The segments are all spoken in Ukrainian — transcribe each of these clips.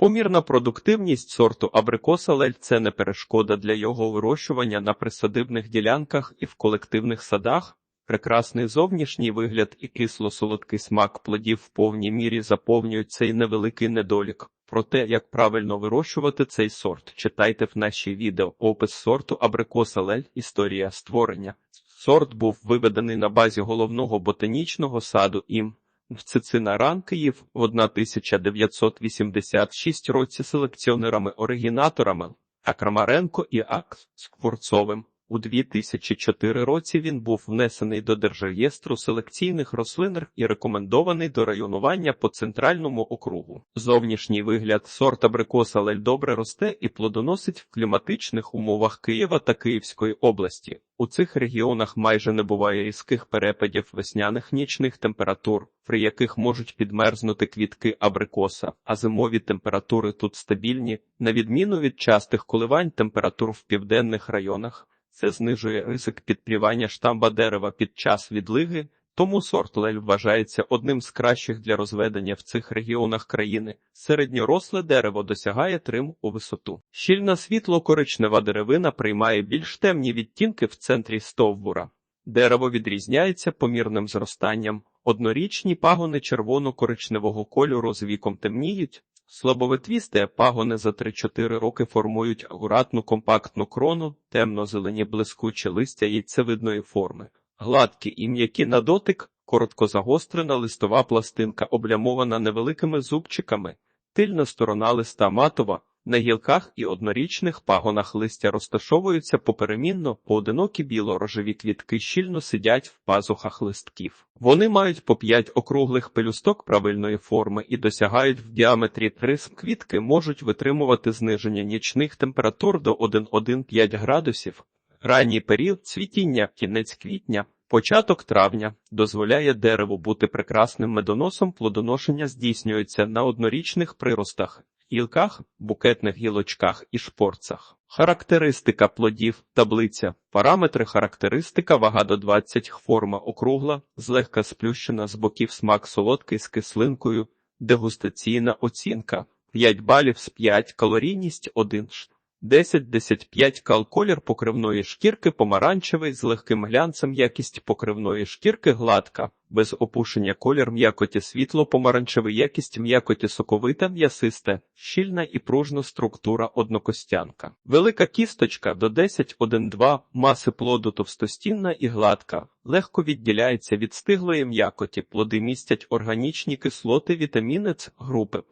Помірна продуктивність сорту абрикоса лель – це не перешкода для його вирощування на присадибних ділянках і в колективних садах. Прекрасний зовнішній вигляд і кисло-солодкий смак плодів в повній мірі заповнюють цей невеликий недолік. Про те, як правильно вирощувати цей сорт, читайте в нашій відео опис сорту абрикоса лель «Історія створення». Сорт був виведений на базі головного ботанічного саду ім. В Цицина Київ в 1986 році селекціонерами-оригінаторами А. Крамаренко і Ак. Скворцовим. У 2004 році він був внесений до Держреєстру селекційних рослин і рекомендований до районування по центральному округу. Зовнішній вигляд сорт абрикоса лель добре росте і плодоносить в кліматичних умовах Києва та Київської області. У цих регіонах майже не буває різких перепадів весняних нічних температур, при яких можуть підмерзнути квітки абрикоса, а зимові температури тут стабільні, на відміну від частих коливань температур в південних районах. Це знижує ризик підпрівання штамба дерева під час відлиги, тому сорт лель вважається одним з кращих для розведення в цих регіонах країни. Середньоросле дерево досягає трим у висоту. Щільна світло-коричнева деревина приймає більш темні відтінки в центрі стовбура. Дерево відрізняється помірним зростанням. Однорічні пагони червоно-коричневого кольору з віком темніють, Слабовитвісте пагони за 3-4 роки формують акуратну компактну крону, темно-зелені блискучі листя яйцевидної форми, гладкі і м'які на дотик, коротко загострена листова пластинка, облямована невеликими зубчиками, тильна сторона листа матова, на гілках і однорічних пагонах листя розташовуються поперемінно, поодинокі біло-рожеві квітки щільно сидять в пазухах листків. Вони мають по п'ять округлих пелюсток правильної форми і досягають в діаметрі 3 квітки можуть витримувати зниження нічних температур до 1,1-5 градусів. Ранній період цвітіння, кінець квітня. Початок травня дозволяє дереву бути прекрасним медоносом, плодоношення здійснюється на однорічних приростах гілках, букетних гілочках і шпорцах. Характеристика плодів, таблиця, параметри характеристика, вага до 20, форма округла, злегка сплющена з боків смак солодкий з кислинкою, дегустаційна оцінка 5 балів з 5, калорійність 1 ш. 10-10-5 кал колір покривної шкірки помаранчевий з легким глянцем якість покривної шкірки гладка, без опушення колір м'якоті світло помаранчевий якість м'якоті соковита м'ясисте, щільна і пружна структура однокостянка. Велика кісточка до 10-1-2 маси плоду товстостінна і гладка, легко відділяється від стиглої м'якоті, плоди містять органічні кислоти вітаміни групи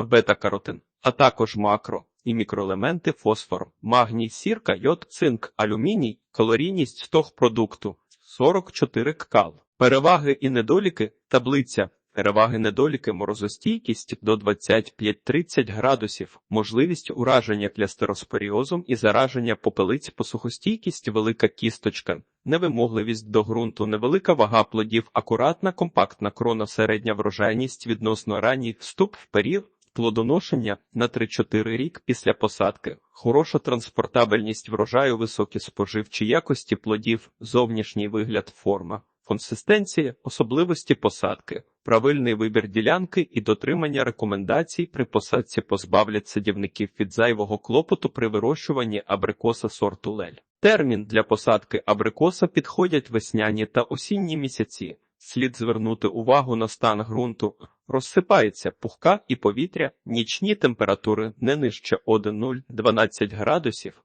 бета-каротин, а також макро і мікроелементи фосфор, магній, сірка, йод, цинк, алюміній, калорійність продукту 44 ккал. Переваги і недоліки таблиця. Переваги недоліки морозостійкість до 25-30 градусів, можливість ураження клястероспоріозом і зараження попелиць посухостійкість велика кісточка, невимогливість до ґрунту, невелика вага плодів, акуратна, компактна крона, середня врожайність відносно ранній вступ в період плодоношення на 3-4 рік після посадки, хороша транспортабельність врожаю, високі споживчі якості плодів, зовнішній вигляд, форма, консистенція, особливості посадки, правильний вибір ділянки і дотримання рекомендацій при посадці позбавлять садівників від зайвого клопоту при вирощуванні абрикоса сорту лель. Термін для посадки абрикоса підходять весняні та осінні місяці. Слід звернути увагу на стан ґрунту, розсипається пухка і повітря, нічні температури не нижче 1,0-12 градусів.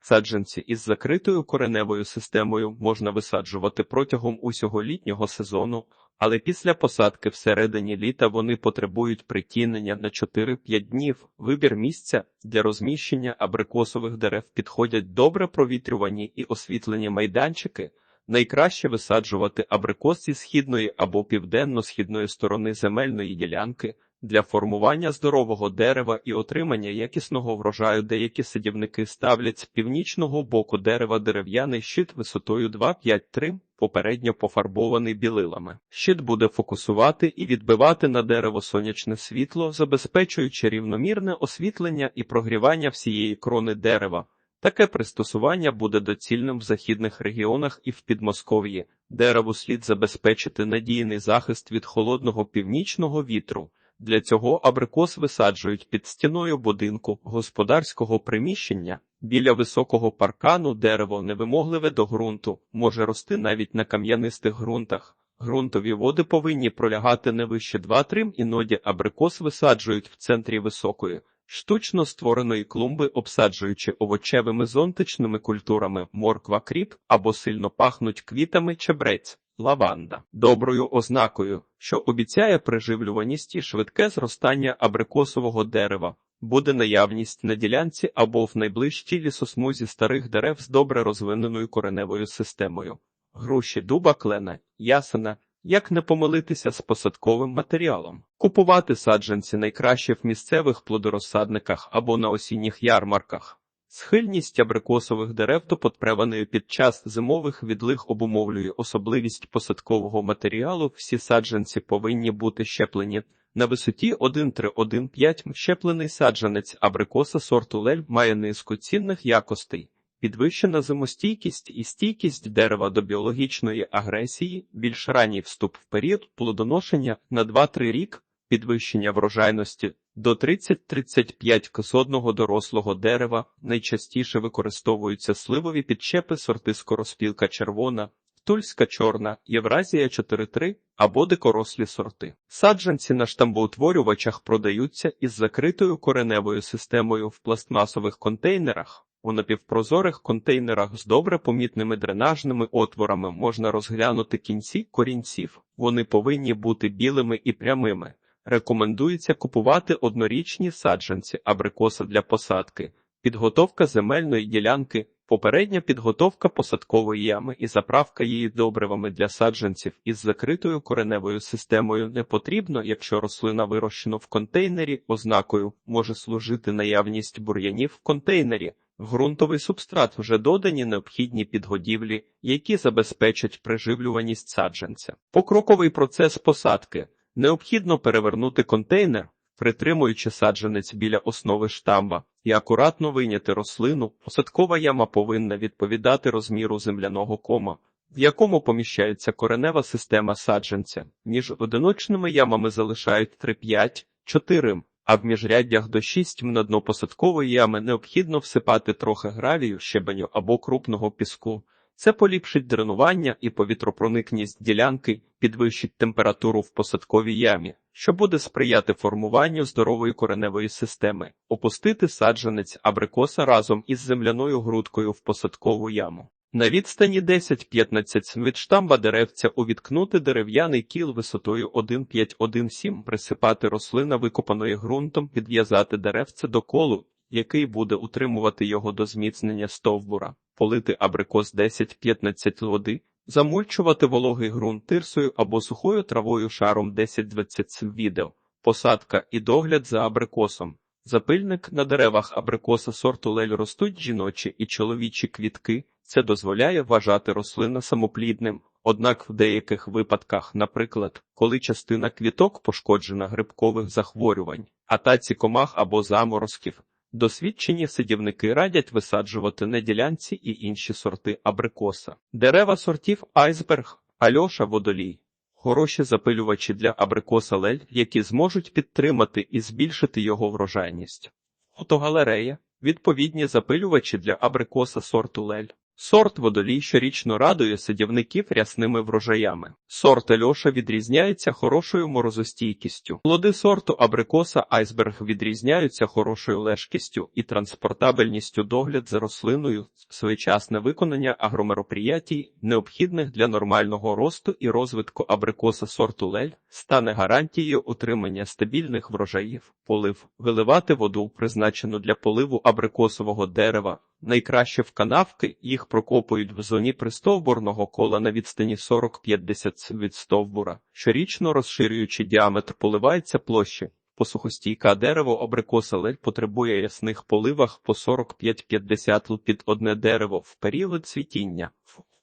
Саджанці із закритою кореневою системою можна висаджувати протягом усього літнього сезону, але після посадки всередині літа вони потребують притінення на 4-5 днів. Вибір місця для розміщення абрикосових дерев підходять добре провітрювані і освітлені майданчики. Найкраще висаджувати абрикос зі східної або південно-східної сторони земельної ділянки для формування здорового дерева і отримання якісного врожаю. Деякі садівники ставлять з північного боку дерева дерев'яний щит висотою 2-5-3, попередньо пофарбований білилами. Щит буде фокусувати і відбивати на дерево сонячне світло, забезпечуючи рівномірне освітлення і прогрівання всієї крони дерева. Таке пристосування буде доцільним в західних регіонах і в Підмосков'ї. Дереву слід забезпечити надійний захист від холодного північного вітру. Для цього абрикос висаджують під стіною будинку, господарського приміщення. Біля високого паркану дерево невимогливе до ґрунту, може рости навіть на кам'янистих ґрунтах. Ґрунтові води повинні пролягати не вище 2-3 іноді абрикос висаджують в центрі високої, штучно створеної клумби, обсаджуючи овочевими зонтичними культурами морква кріп або сильно пахнуть квітами чебрець. Лаванда доброю ознакою, що обіцяє приживлюваність і швидке зростання абрикосового дерева, буде наявність на ділянці або в найближчій лісосмузі старих дерев з добре розвиненою кореневою системою. Груші дуба клена, ясена, як не помилитися з посадковим матеріалом, купувати саджанці найкраще в місцевих плодорозсадниках або на осінніх ярмарках. Схильність абрикосових дерев до потребаної під час зимових відлиг обумовлює особливість посадкового матеріалу. Всі саджанці повинні бути щеплені. На висоті 1,3-1,5 щеплений саджанець абрикоса сорту лель має низку цінних якостей. Підвищена зимостійкість і стійкість дерева до біологічної агресії, більш ранній вступ в період плодоношення на 2-3 рік, підвищення врожайності до 30-35 к з дорослого дерева, найчастіше використовуються сливові підчепи сорти скороспілка червона, тульська чорна, Євразія 4-3 або дикорослі сорти. Саджанці на штамбоутворювачах продаються із закритою кореневою системою в пластмасових контейнерах. У напівпрозорих контейнерах з добре помітними дренажними отворами можна розглянути кінці корінців. Вони повинні бути білими і прямими. Рекомендується купувати однорічні саджанці абрикоса для посадки, підготовка земельної ділянки, попередня підготовка посадкової ями і заправка її добривами для саджанців із закритою кореневою системою не потрібно, якщо рослина вирощена в контейнері, ознакою може служити наявність бур'янів в контейнері. В ґрунтовий субстрат вже додані необхідні підгодівлі, які забезпечать приживлюваність саджанця. Покроковий процес посадки. Необхідно перевернути контейнер, притримуючи саджанець біля основи штамба, і акуратно вийняти рослину. Посадкова яма повинна відповідати розміру земляного кома, в якому поміщається коренева система саджанця. Між одиночними ямами залишають 3-5-4 а в міжряддях до 6 на дно посадкової ями необхідно всипати трохи гравію, щебеню або крупного піску. Це поліпшить дренування і повітропроникність ділянки, підвищить температуру в посадковій ямі, що буде сприяти формуванню здорової кореневої системи, опустити саджанець абрикоса разом із земляною грудкою в посадкову яму. На відстані 10-15 см від штамба деревця увіткнути дерев'яний кіл висотою 1,5-1,7, присипати рослина викопаної ґрунтом, підв'язати деревце до колу, який буде утримувати його до зміцнення стовбура, полити абрикос 10-15 води, замульчувати вологий ґрунт тирсою або сухою травою шаром 10-20 відео, посадка і догляд за абрикосом. Запильник на деревах абрикоса сорту лель ростуть жіночі і чоловічі квітки. Це дозволяє вважати рослина самоплідним, однак в деяких випадках, наприклад, коли частина квіток пошкоджена грибкових захворювань, атаці комах або заморозків, досвідчені сидівники радять висаджувати на ділянці і інші сорти абрикоса. Дерева сортів айсберг, альоша водолій. Хороші запилювачі для абрикоса лель, які зможуть підтримати і збільшити його врожайність. Фотогалерея відповідні запилювачі для абрикоса сорту лель. Сорт водолій щорічно радує садівників рясними врожаями. Сорт Ельоша відрізняється хорошою морозостійкістю. Плоди сорту абрикоса айсберг відрізняються хорошою лежкістю і транспортабельністю догляд за рослиною, своєчасне виконання агромероприятій, необхідних для нормального росту і розвитку абрикоса сорту лель, стане гарантією утримання стабільних врожаїв, полив, виливати воду, призначену для поливу абрикосового дерева. Найкраще в канавки їх прокопують в зоні пристовбурного кола на відстані 40-50 від стовбура, щорічно розширюючи діаметр, поливається площі. Посухостійка дерево абрикоса ледь потребує ясних поливах по 45-50 під одне дерево в період цвітіння.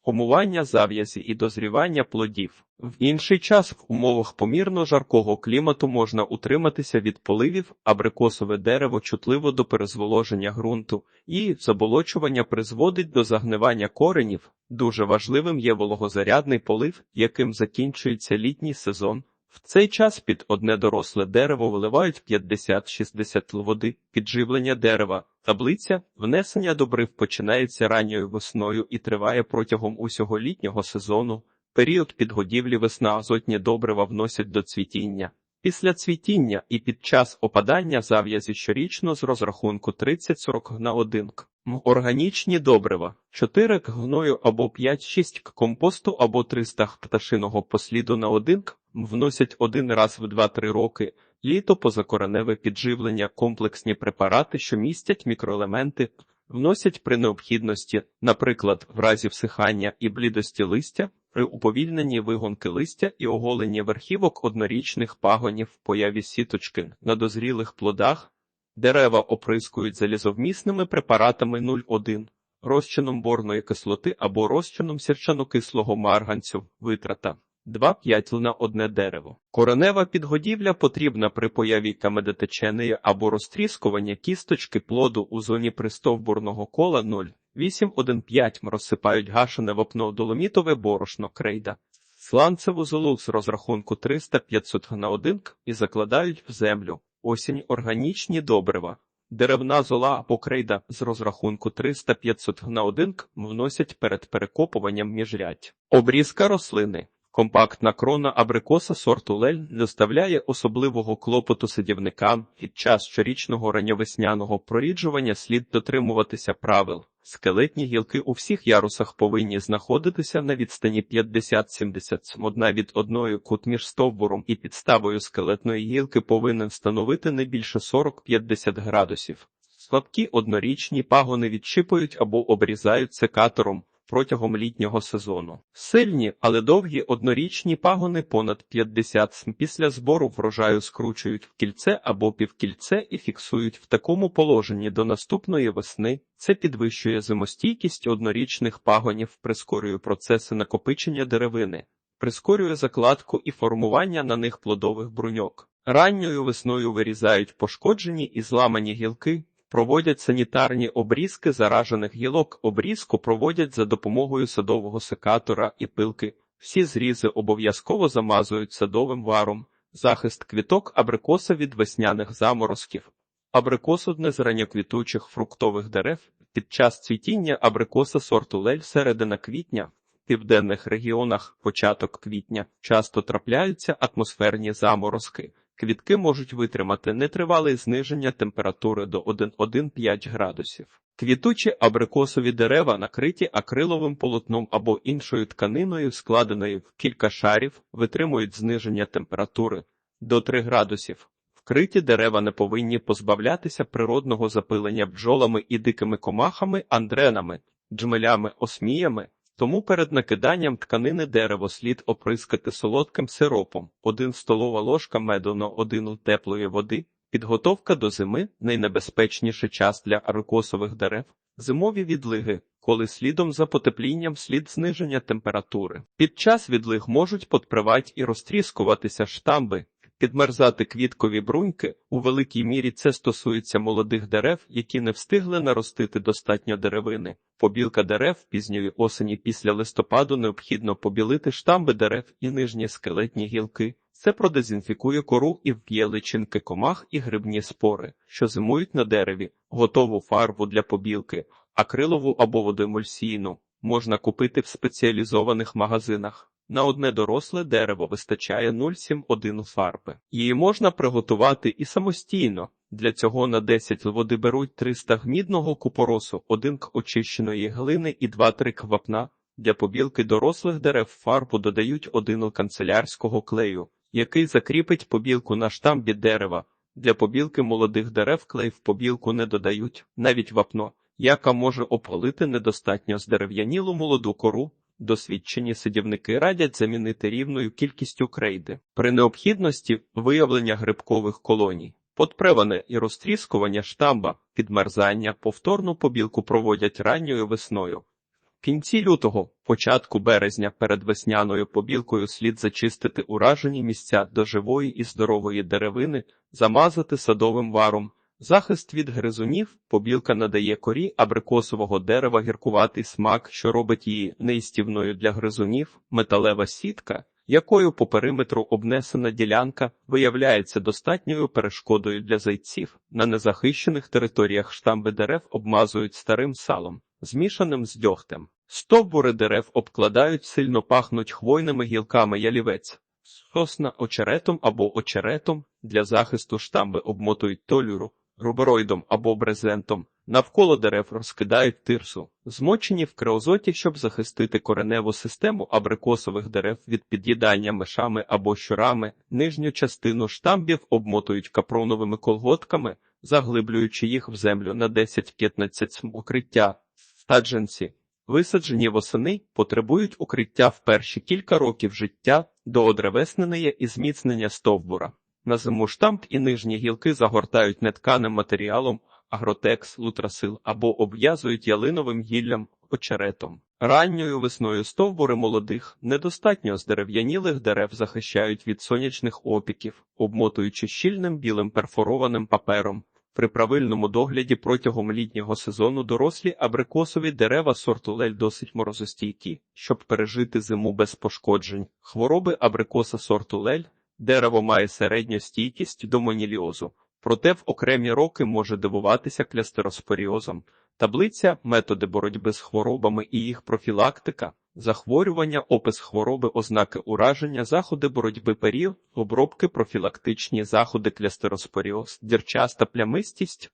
Омування зав'язі і дозрівання плодів. В інший час в умовах помірно жаркого клімату можна утриматися від поливів, абрикосове дерево чутливо до перезволоження ґрунту, і заболочування призводить до загнивання коренів. Дуже важливим є вологозарядний полив, яким закінчується літній сезон. В цей час під одне доросле дерево виливають 50-60 л води, підживлення дерева. Таблиця внесення добрив починається ранньою весною і триває протягом усього літнього сезону. Період підгодівлі весна азотні добрива вносять до цвітіння. Після цвітіння і під час опадання зав'язі щорічно з розрахунку 30-40 на 1 к. Органічні добрива 4 к гною або 5-6 к компосту або 300 г пташиного посліду на 1 к. Вносять один раз в 2-3 роки. Літо позакореневе підживлення, комплексні препарати, що містять мікроелементи, вносять при необхідності, наприклад, в разі всихання і блідості листя, при уповільненні вигонки листя і оголенні верхівок однорічних пагонів, в появі сіточки на дозрілих плодах, дерева оприскують залізовмісними препаратами 0,1, розчином борної кислоти або розчином сірчанокислого марганцю, витрата. 2-5 на одне дерево. Коренева підгодівля потрібна при появі камедотеченої або розтріскування кісточки плоду у зоні пристовбурного кола 0. 8-1-5 м розсипають гашене вапно доломітове борошно крейда. Сланцеву золу з розрахунку 300-500 на 1 і закладають в землю. Осінь органічні добрива. Деревна зола або крейда з розрахунку 300-500 на 1 вносять перед перекопуванням міжрядь. Обрізка рослини. Компактна крона абрикоса сорту лель доставляє особливого клопоту садівникам. Під час щорічного ранньовесняного проріджування слід дотримуватися правил. Скелетні гілки у всіх ярусах повинні знаходитися на відстані 50-70 см одна від одної кут між стовбуром і підставою скелетної гілки повинен становити не більше 40-50 градусів. Слабкі однорічні пагони відчіпують або обрізають секатором протягом літнього сезону. Сильні, але довгі однорічні пагони понад 50 см після збору врожаю скручують в кільце або півкільце і фіксують в такому положенні до наступної весни. Це підвищує зимостійкість однорічних пагонів, прискорює процеси накопичення деревини, прискорює закладку і формування на них плодових бруньок. Ранньою весною вирізають пошкоджені і зламані гілки, Проводять санітарні обрізки заражених гілок. Обрізку проводять за допомогою садового секатора і пилки. Всі зрізи обов'язково замазують садовим варом. Захист квіток абрикоса від весняних заморозків. Абрикос одне з ранньоквітучих фруктових дерев. Під час цвітіння абрикоса сорту лель середина квітня. В південних регіонах початок квітня часто трапляються атмосферні заморозки. Квітки можуть витримати нетривале зниження температури до 1,1-5 градусів. Квітучі абрикосові дерева накриті акриловим полотном або іншою тканиною, складеною в кілька шарів, витримують зниження температури до 3 градусів. Вкриті дерева не повинні позбавлятися природного запилення бджолами і дикими комахами, андренами, джмелями, осміями. Тому перед накиданням тканини дерево слід оприскати солодким сиропом, 1 столова ложка меду на 1 теплої води. Підготовка до зими найнебезпечніший час для арикосових дерев. Зимові відлиги, коли слідом за потеплінням слід зниження температури. Під час відлиг можуть подпривати і розтріскуватися штамби, підмерзати квіткові бруньки. У великій мірі це стосується молодих дерев, які не встигли наростити достатньо деревини. Побілка дерев пізньої осені після листопаду необхідно побілити штамби дерев і нижні скелетні гілки. Це продезінфікує кору і вб'є личинки комах і грибні спори, що зимують на дереві, готову фарбу для побілки, акрилову або водоемульсійну можна купити в спеціалізованих магазинах. На одне доросле дерево вистачає 0,7-1 фарби. Її можна приготувати і самостійно. Для цього на 10 води беруть 300 гмідного купоросу, 1 к очищеної глини і 2-3 к вапна. Для побілки дорослих дерев фарбу додають 1 канцелярського клею, який закріпить побілку на штамбі дерева. Для побілки молодих дерев клей в побілку не додають, навіть вапно, яка може опалити недостатньо здерев'янілу молоду кору. Досвідчені сидівники радять замінити рівною кількістю крейди. При необхідності виявлення грибкових колоній, подпреване і розтріскування штамба, підмерзання, повторну побілку проводять ранньою весною. В кінці лютого, початку березня, перед весняною побілкою слід зачистити уражені місця до живої і здорової деревини, замазати садовим варом. Захист від гризунів побілка надає корі абрикосового дерева гіркуватий смак, що робить її неїстівною для гризунів, металева сітка, якою по периметру обнесена ділянка виявляється достатньою перешкодою для зайців. На незахищених територіях штамби дерев обмазують старим салом, змішаним з дьогтем. Стовбури дерев обкладають сильно пахнуть хвойними гілками ялівець. Сосна очеретом або очеретом для захисту штамби обмотують толюру, рубероїдом або брезентом. Навколо дерев розкидають тирсу, змочені в креозоті, щоб захистити кореневу систему абрикосових дерев від під'їдання мишами або щурами. Нижню частину штамбів обмотують капроновими колготками, заглиблюючи їх в землю на 10-15 см укриття. Саджанці, висаджені восени, потребують укриття в перші кілька років життя до одревеснення і зміцнення стовбура. На зиму штамп і нижні гілки загортають нетканим матеріалом агротекс, лутрасил або обв'язують ялиновим гіллям очеретом. Ранньою весною стовбури молодих, недостатньо здерев'янілих дерев захищають від сонячних опіків, обмотуючи щільним білим перфорованим папером. При правильному догляді протягом літнього сезону дорослі абрикосові дерева сорту лель досить морозостійкі, щоб пережити зиму без пошкоджень. Хвороби абрикоса сорту лель дерево має середню стійкість до моніліозу, проте в окремі роки може дивуватися клястероспоріозом. Таблиця методи боротьби з хворобами і їх профілактика, захворювання, опис хвороби, ознаки ураження, заходи боротьби період, обробки, профілактичні заходи клястероспоріоз, дірчаста плямистість,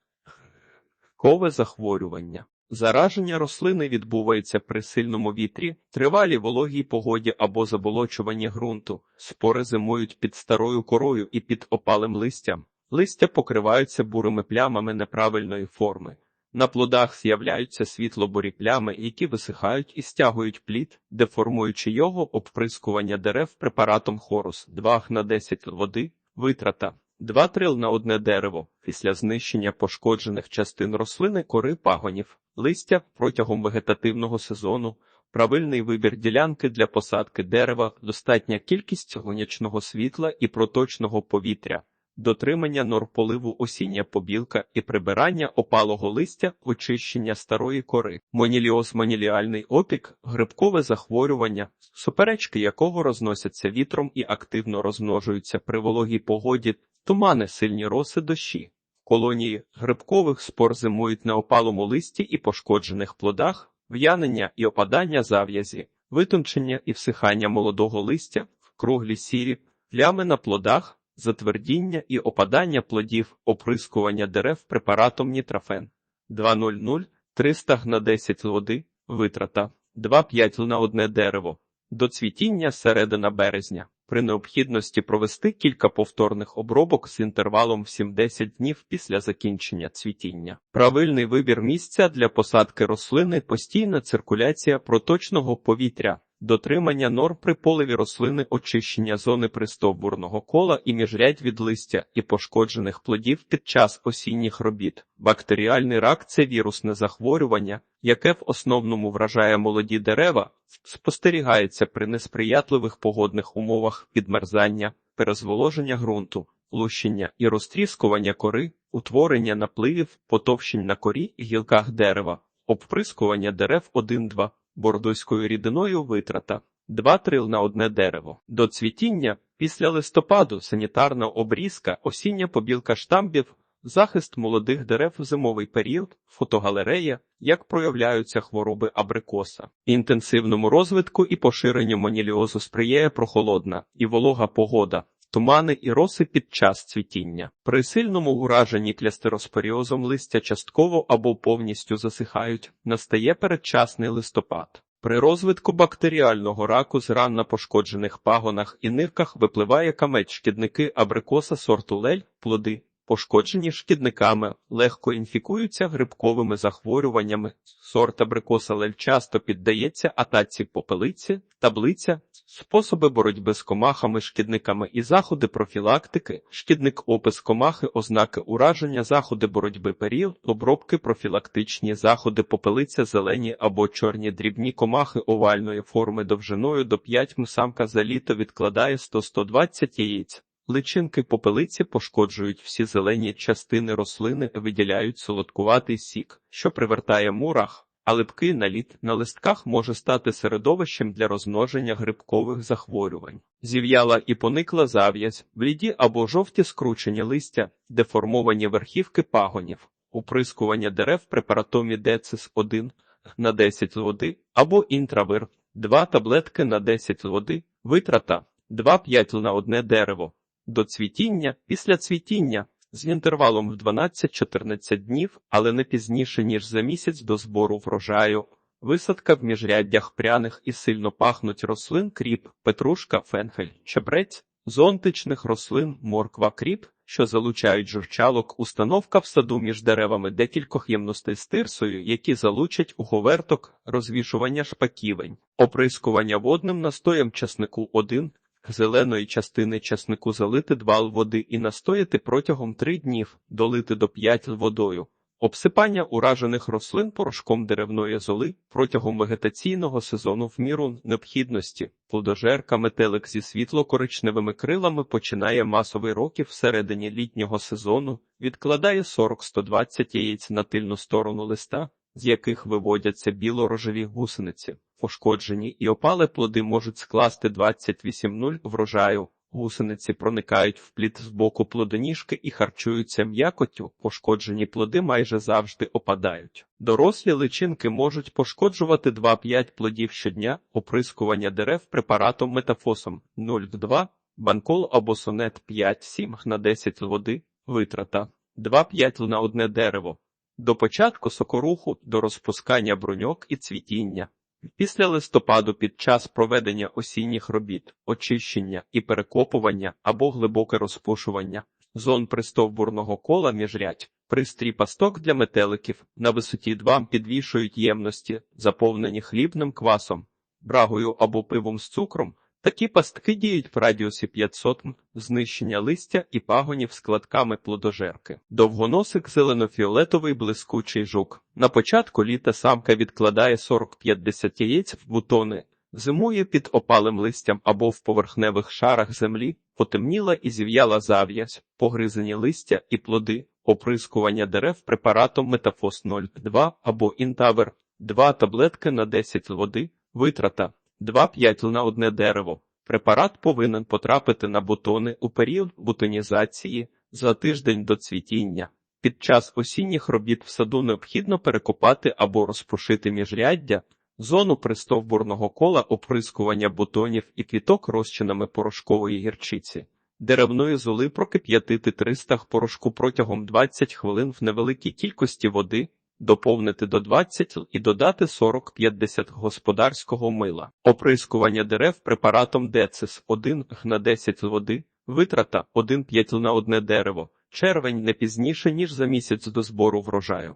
кове захворювання. Зараження рослини відбувається при сильному вітрі, тривалій вологій погоді або заболочуванні ґрунту. Спори зимують під старою корою і під опалим листям. Листя покриваються бурими плямами неправильної форми. На плодах з'являються світло-бурі плями, які висихають і стягують плід, деформуючи його обприскування дерев препаратом хорус 2 на 10 води, витрата, 2 трил на одне дерево після знищення пошкоджених частин рослини кори пагонів, листя протягом вегетативного сезону, правильний вибір ділянки для посадки дерева, достатня кількість сонячного світла і проточного повітря дотримання норм поливу осіння побілка і прибирання опалого листя, очищення старої кори, моніліоз моніліальний опік, грибкове захворювання, суперечки якого розносяться вітром і активно розмножуються при вологій погоді, тумани, сильні роси дощі. Колонії грибкових спор зимують на опалому листі і пошкоджених плодах, в'янення і опадання зав'язі, витончення і всихання молодого листя, круглі сірі, плями на плодах, затвердіння і опадання плодів, оприскування дерев препаратом нітрофен 2,00 300 на 10 води, витрата 2,5 на одне дерево, до цвітіння середина березня. При необхідності провести кілька повторних обробок з інтервалом в 7-10 днів після закінчення цвітіння. Правильний вибір місця для посадки рослини, постійна циркуляція проточного повітря, дотримання норм при поливі рослини, очищення зони пристовбурного кола і міжрядь від листя і пошкоджених плодів під час осінніх робіт. Бактеріальний рак це вірусне захворювання, яке в основному вражає молоді дерева, спостерігається при несприятливих погодних умовах підмерзання, перезволоження ґрунту. Лущення і розтріскування кори, утворення напливів, потовщень на корі і гілках дерева, обприскування дерев 1-2, бордоською рідиною витрата 2 трил на одне дерево. До цвітіння після листопаду санітарна обрізка, осіння побілка штамбів, захист молодих дерев в зимовий період, фотогалерея, як проявляються хвороби абрикоса. Інтенсивному розвитку і поширенню моніліозу сприяє прохолодна і волога погода. Тумани і роси під час цвітіння. При сильному ураженні клястероспоріозом листя частково або повністю засихають, настає передчасний листопад. При розвитку бактеріального раку з ран на пошкоджених пагонах і нирках випливає камець шкідники абрикоса сорту лель, плоди, пошкоджені шкідниками, легко інфікуються грибковими захворюваннями. Сорт абрикоса лель часто піддається атаці попелиці, таблиця, способи боротьби з комахами, шкідниками і заходи профілактики, шкідник опис комахи, ознаки ураження, заходи боротьби період, обробки, профілактичні заходи попелиця, зелені або чорні дрібні комахи овальної форми довжиною до 5 м самка за літо відкладає 100-120 яєць. Личинки попелиці пошкоджують всі зелені частини рослини, виділяють солодкуватий сік, що привертає мурах. А липкий наліт на листках може стати середовищем для розмноження грибкових захворювань. Зів'яла і поникла зав'язь, бліді або жовті скручені листя, деформовані верхівки пагонів, уприскування дерев препаратом Децис 1 на 10 води або інтравир 2 таблетки на 10 води, витрата 2-5 на одне дерево. До цвітіння, після цвітіння, з інтервалом в 12-14 днів, але не пізніше, ніж за місяць до збору врожаю. Висадка в міжряддях пряних і сильно пахнуть рослин кріп, петрушка, фенхель, чебрець, зонтичних рослин, морква, кріп, що залучають журчалок, установка в саду між деревами декількох ємностей з тирсою, які залучать уговерток, розвішування шпаківень, оприскування водним настоєм часнику 1, зеленої частини часнику залити 2 л води і настояти протягом 3 днів, долити до 5 л водою. Обсипання уражених рослин порошком деревної золи протягом вегетаційного сезону в міру необхідності. Плодожерка метелик зі світло-коричневими крилами починає масовий років всередині літнього сезону, відкладає 40-120 яєць на тильну сторону листа, з яких виводяться біло-рожеві гусениці. Пошкоджені і опале плоди можуть скласти 28-0 врожаю. Гусениці проникають в плід з боку плодоніжки і харчуються м'якоттю. Пошкоджені плоди майже завжди опадають. Дорослі личинки можуть пошкоджувати 2-5 плодів щодня, оприскування дерев препаратом метафосом 0,2, банкол або сонет 5-7 на 10 води, витрата 2-5 на одне дерево. До початку сокоруху, до розпускання бруньок і цвітіння. Після листопаду під час проведення осінніх робіт, очищення і перекопування або глибоке розпушування зон пристовбурного кола міжрядь, пристрій пасток для метеликів на висоті 2 підвішують ємності, заповнені хлібним квасом, брагою або пивом з цукром. Такі пастки діють в радіусі 500 м, знищення листя і пагонів складками плодожерки. Довгоносик зелено-фіолетовий блискучий жук. На початку літа самка відкладає 40-50 яєць в бутони, зимує під опалим листям або в поверхневих шарах землі, потемніла і зів'яла зав'язь, погризані листя і плоди, оприскування дерев препаратом метафос 0,2 або інтавер, 2 таблетки на 10 води, витрата. 2-5 на одне дерево. Препарат повинен потрапити на бутони у період бутонізації за тиждень до цвітіння. Під час осінніх робіт в саду необхідно перекопати або розпушити міжряддя, зону пристовбурного кола оприскування бутонів і квіток розчинами порошкової гірчиці. Деревної золи прокип'ятити 300 порошку протягом 20 хвилин в невеликій кількості води, доповнити до 20 і додати 40-50 господарського мила. Оприскування дерев препаратом Децис 1 на 10 води, витрата 1-5 на одне дерево, червень не пізніше, ніж за місяць до збору врожаю.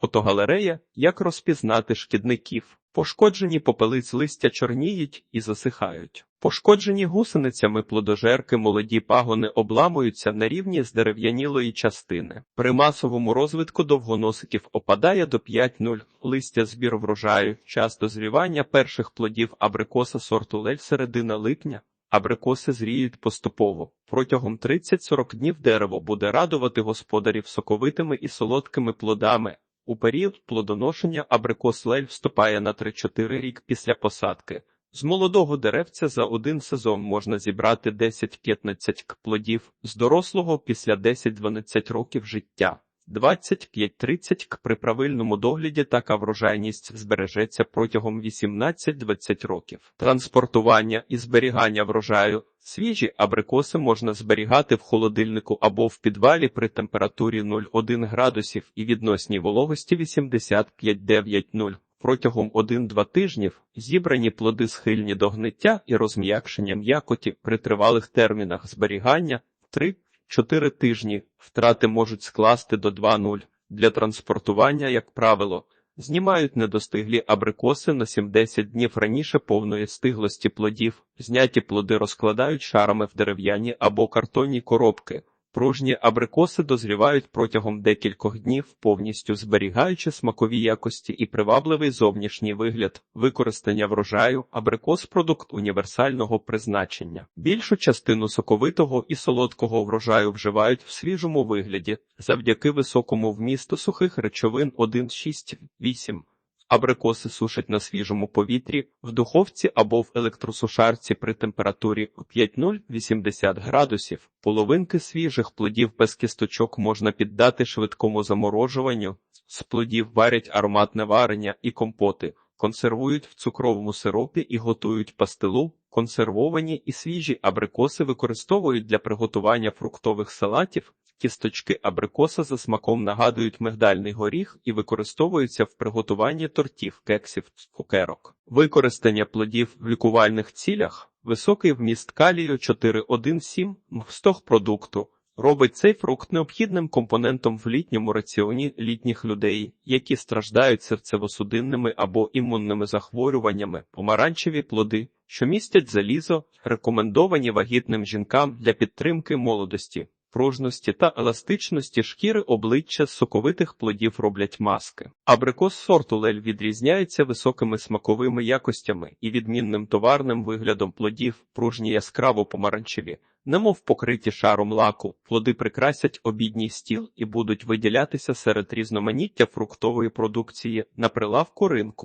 Фотогалерея Як розпізнати шкідників. Пошкоджені попелиць листя чорніють і засихають. Пошкоджені гусеницями плодожерки молоді пагони обламуються на рівні з дерев'янілої частини. При масовому розвитку довгоносиків опадає до 5-0 листя збір врожаю, час дозрівання перших плодів абрикоса сорту лель середина липня. Абрикоси зріють поступово. Протягом 30-40 днів дерево буде радувати господарів соковитими і солодкими плодами. У період плодоношення абрикос лель вступає на 3-4 рік після посадки. З молодого деревця за один сезон можна зібрати 10-15 плодів, з дорослого після 10-12 років життя. 25-30 к при правильному догляді така врожайність збережеться протягом 18-20 років. Транспортування і зберігання врожаю. Свіжі абрикоси можна зберігати в холодильнику або в підвалі при температурі 0,1 градусів і відносній вологості 85-9,0. Протягом 1-2 тижнів зібрані плоди схильні до гниття і розм'якшення м'якоті при тривалих термінах зберігання 3-4 тижні. Втрати можуть скласти до 2-0. Для транспортування, як правило, знімають недостиглі абрикоси на 70 днів раніше повної стиглості плодів. Зняті плоди розкладають шарами в дерев'яні або картонні коробки. Пружні абрикоси дозрівають протягом декількох днів, повністю зберігаючи смакові якості і привабливий зовнішній вигляд, використання врожаю, абрикос продукт універсального призначення. Більшу частину соковитого і солодкого врожаю вживають в свіжому вигляді завдяки високому вмісту сухих речовин 1,6-8. Абрикоси сушать на свіжому повітрі, в духовці або в електросушарці при температурі 5-0-80 градусів. Половинки свіжих плодів без кісточок можна піддати швидкому заморожуванню. З плодів варять ароматне варення і компоти, консервують в цукровому сиропі і готують пастилу. Консервовані і свіжі абрикоси використовують для приготування фруктових салатів. Кісточки абрикоса за смаком нагадують мигдальний горіх і використовуються в приготуванні тортів, кексів, цукерок. Використання плодів в лікувальних цілях, високий вміст калію 4,1,7 в стог продукту, робить цей фрукт необхідним компонентом в літньому раціоні літніх людей, які страждають серцево-судинними або імунними захворюваннями, помаранчеві плоди, що містять залізо, рекомендовані вагітним жінкам для підтримки молодості. Пружності та еластичності шкіри обличчя з соковитих плодів роблять маски. Абрикос сорту лель відрізняється високими смаковими якостями і відмінним товарним виглядом плодів, пружні яскраво помаранчеві, немов покриті шаром лаку. Плоди прикрасять обідній стіл і будуть виділятися серед різноманіття фруктової продукції на прилавку ринку.